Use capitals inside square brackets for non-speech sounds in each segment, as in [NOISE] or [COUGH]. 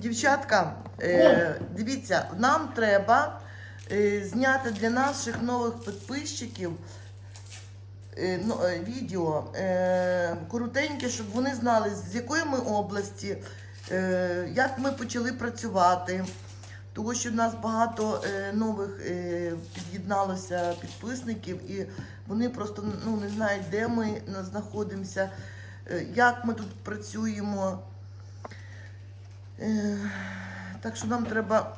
Дівчатка, е, дивіться, нам треба е, зняти для наших нових підписчиків е, ну, е, відео е, коротеньке, щоб вони знали, з якої ми області, е, як ми почали працювати. Тому що в нас багато е, нових е, під'єдналося підписників, і вони просто ну, не знають, де ми знаходимося, як ми тут працюємо. Е, Так що нам треба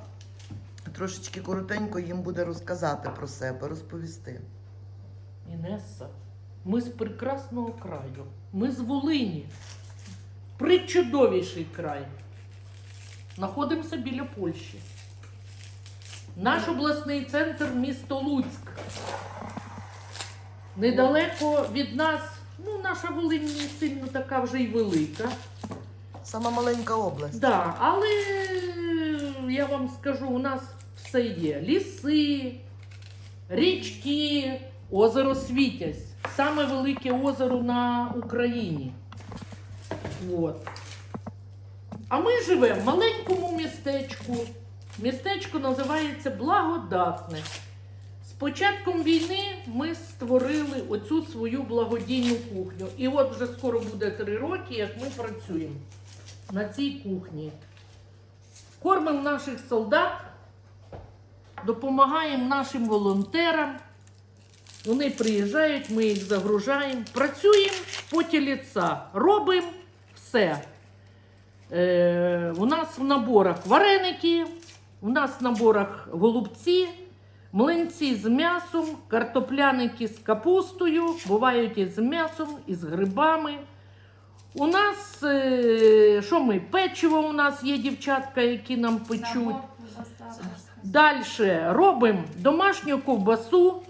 трошечки коротенько їм буде розказати про себе, розповісти. Інеса, ми з прекрасного краю. Ми з Волині. Причудовіший край. Знаходимося біля Польщі. Наш обласний центр місто Луцьк. Недалеко від нас, ну, наша Волинь не сильно така вже й велика. Сама маленька область. Да, але я вам скажу, у нас все є: ліси, річки, озеро Світязь. Саме велике озеро на Україні. От. А ми живемо в маленькому містечку. Містечко називається Благодатне. Початком війни ми створили оцю свою благодійну кухню. І от вже скоро буде три роки, як ми працюємо на цій кухні. Кормимо наших солдат, допомагаємо нашим волонтерам. Вони приїжджають, ми їх загружаємо, працюємо по тіліца, робимо все. Е, у нас в наборах вареники, у нас в наборах голубці, млинці з м'ясом, картопляники з капустою, бувають і з м'ясом, і з грибами. У нас е, що ми? Печиво у нас є дівчатка, які нам печуть. Далі робимо домашню ковбасу.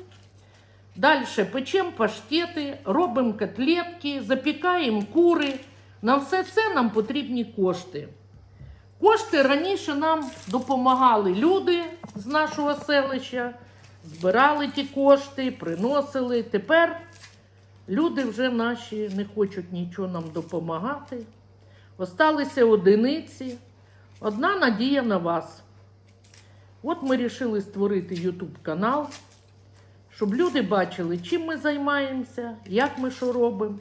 Далі печемо паштети, робимо котлетки, запікаємо кури. На все це нам потрібні кошти. Кошти раніше нам допомагали люди з нашого селища, збирали ті кошти, приносили. Тепер люди вже наші не хочуть нічого нам допомагати. Осталися одиниці. Одна надія на вас. От ми вирішили створити YouTube канал, щоб люди бачили, чим ми займаємося, як ми що робимо.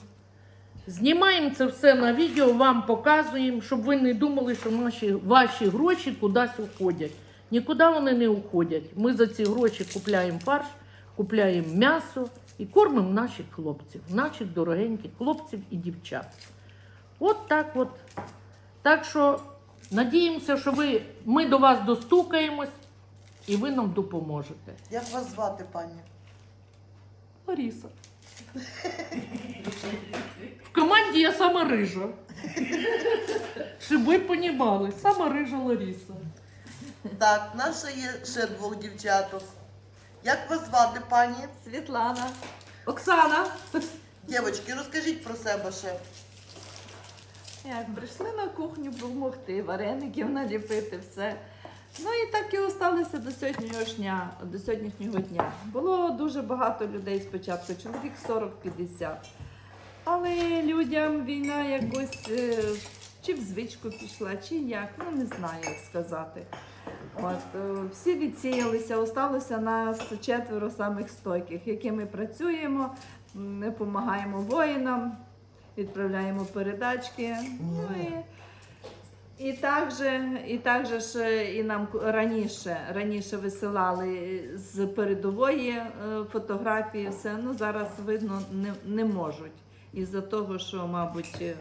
Знімаємо це все на відео, вам показуємо, щоб ви не думали, що наші, ваші гроші кудись уходять. Нікуди вони не уходять. Ми за ці гроші купляємо фарш, купляємо м'ясо і кормимо наших хлопців, наших дорогеньких хлопців і дівчат. От так от. Так що надіємося, що ви, ми до вас достукаємось і ви нам допоможете. Як вас звати, пані? Лариса. В команді я сама рижа. Щоб ви понімали, сама рижа Лариса. Так, наша є ще двох дівчаток. Як вас звати, пані? Світлана. Оксана. Дівчатки, розкажіть про себе ще. Як прийшли на кухню допомогти, вареників наліпити, все. Ну і так і осталося до сьогоднішнього дня. До сьогоднішнього дня. Було дуже багато людей спочатку, чоловік 40-50. Але людям війна якось е, чи в звичку пішла, чи як, ну не знаю, як сказати. От, е, всі відсіялися, осталося нас четверо самих стойких, які ми працюємо, ми допомагаємо воїнам, відправляємо передачки. Ну, і, і також, і також ж і нам раніше, раніше висилали з передової е, фотографії, все. Ну зараз видно не, не можуть. Із-за того, що, мабуть, е,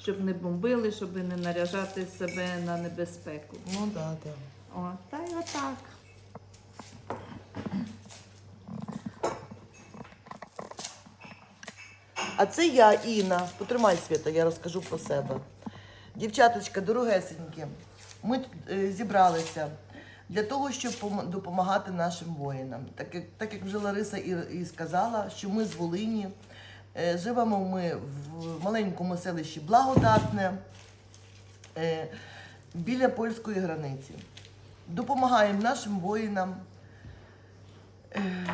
щоб не бомбили, щоб не наряжати себе на небезпеку. Ну так, да, так. Да. О, та й отак. А це я, Інна. Потримай світа, я розкажу про себе. Дівчаточка, дорогесенькі, ми тут е, зібралися для того, щоб допомагати нашим воїнам. Так як, так як вже Лариса і, і сказала, що ми з Волині, е, живемо ми в маленькому селищі Благодатне е, біля польської границі. Допомагаємо нашим воїнам. Е,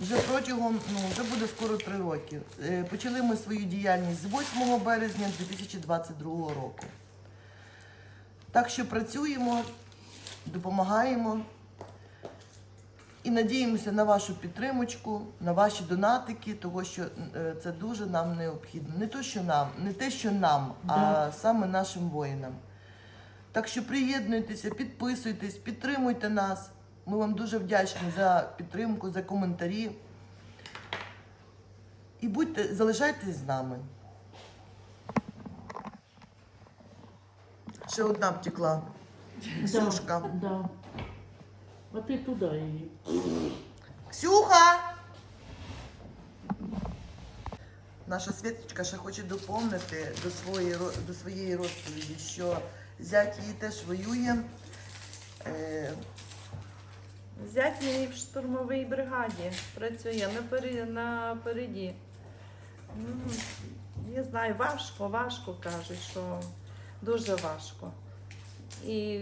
вже протягом, ну, вже буде скоро три роки. Е, Почали ми свою діяльність з 8 березня 2022 року. Так що працюємо, допомагаємо і надіємося на вашу підтримочку, на ваші донатики, того що е, це дуже нам необхідно. Не то, що нам, не те, що нам, а саме нашим воїнам. Так що приєднуйтеся, підписуйтесь, підтримуйте нас. Ми вам дуже вдячні за підтримку, за коментарі. І будьте, залишайтесь з нами. Ще одна втекла. Ксюшка. Да. А ти туди її. Ксюха! Наша Світочка ще хоче доповнити до своєї, до своєї розповіді, що зять її теж воює. Е, Зять мій в штурмовій бригаді працює напереді. я знаю, важко, важко кажуть, що дуже важко. І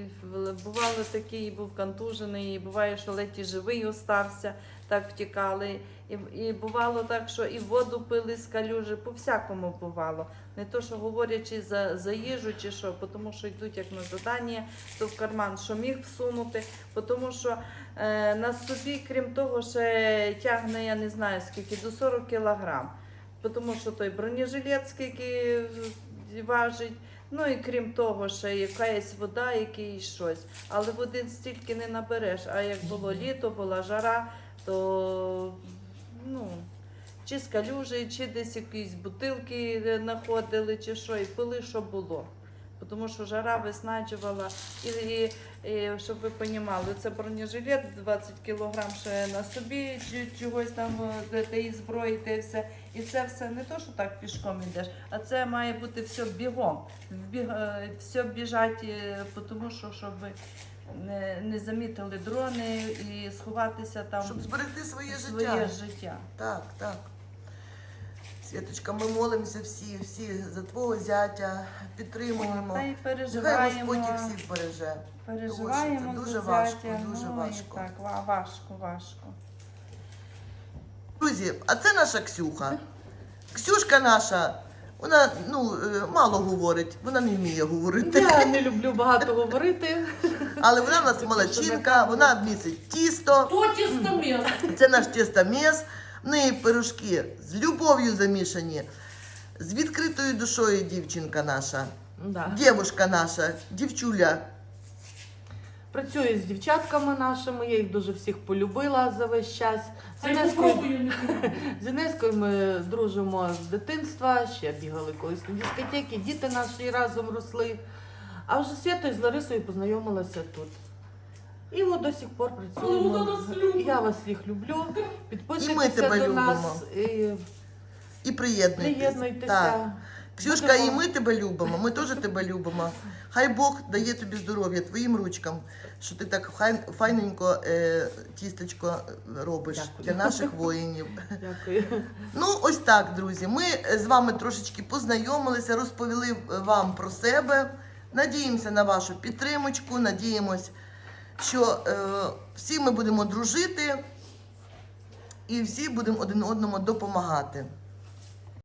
бувало такий, був контужений, і буває, що ледь і живий остався, так втікали. І, і бувало так, що і воду пили з калюжі, по-всякому бувало. Не то, що говорячи за, за їжу чи що, тому що йдуть як на задання, то в карман що міг всунути, тому що е, на собі, крім того, ще тягне, я не знаю скільки, до 40 кілограм. Тому що той бронежилет скільки важить. Ну і крім того, ще якась вода, якийсь щось. Але води стільки не набереш. А як було літо, була жара, то ну, чи з чи десь якісь бутилки знаходили, чи що, і пили, що було. Тому що жара виснажувала. І, і, і щоб ви розуміли, це бронежилет 20 кг ще на собі, чогось там е, де і зброї, те все. І це все не то, що так пішком йдеш, а це має бути все бігом. Вбіг, е, все біжать, е, тому що щоб не, не замітили дрони і сховатися там щоб зберегти своє, своє життя. життя. Так, так. Світочка, ми молимося всі, всі за твого зятя, підтримуємо. Та й Нехай переживаємо. Господь їх всіх береже. Переживаємо Тому що це за дуже важко, зятя. дуже ну, важко. Так, ва- важко, важко. Друзі, а це наша Ксюха. Ксюшка наша, вона ну, е, мало говорить, вона не вміє говорити. Я не люблю багато говорити. Але вона в нас молодчинка, вона місить тісто. То тістоміс. Це наш тістоміс. В неї пирожки з любов'ю замішані, з відкритою душою дівчинка наша, Да. дівушка наша, дівчуля. Працюю з дівчатками нашими, я їх дуже всіх полюбила за весь час. З Інескою, [LAUGHS] з Інескою ми дружимо з дитинства, ще бігали колись на дискотеки, діти наші разом росли. А вже з Святою з Ларисою познайомилася тут. І от до сих пор працюємо. Я вас всіх люблю. Підписуйтеся до любимо. нас і І приєднуйтесь. приєднуйтеся. Так. Ксюшка, Будемо- і ми тебе любимо, ми теж тебе любимо. Хай Бог дає тобі здоров'я твоїм ручкам, що ти так файненько е, тістечко робиш Дякую. для наших воїнів. Дякую. Ну, ось так, друзі. Ми з вами трошечки познайомилися, розповіли вам про себе. Надіємося на вашу підтримочку. Надіємось, що е, всі ми будемо дружити і всі будемо один одному допомагати.